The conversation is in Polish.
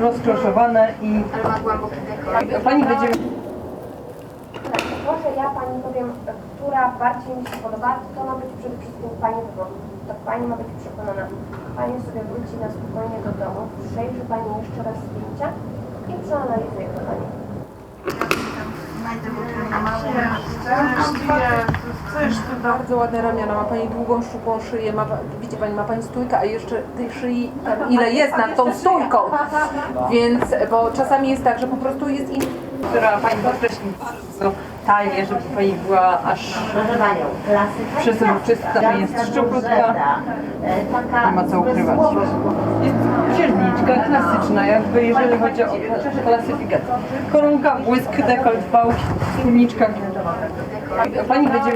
rozkroszowane i Ale ma dekolt. pani będzie Tak, może ja Pani powiem, która bardziej mi się podoba, to ma być przede wszystkim Pani wybór. To Pani ma być przekonana. Pani sobie wróci na spokojnie do domu, przejrzy Pani jeszcze raz zdjęcia i przeanalizuje to Pani. Bardzo ładne ramiona, ma Pani długą, szczupłą szyję, ma, widzi Pani, ma Pani stójkę, a jeszcze tej szyi tam ile jest nad tą stójką. Więc, bo czasami jest tak, że po prostu jest in... która pani podkreśli bardzo talię, żeby pani była aż przezroczysta, jest szczuplutka, nie ma co ukrywać. Jest księżniczka klasyczna, jakby jeżeli chodzi o klasyfikację. Koronka, błysk, dekolt, bałki, spódniczka. Pani będzie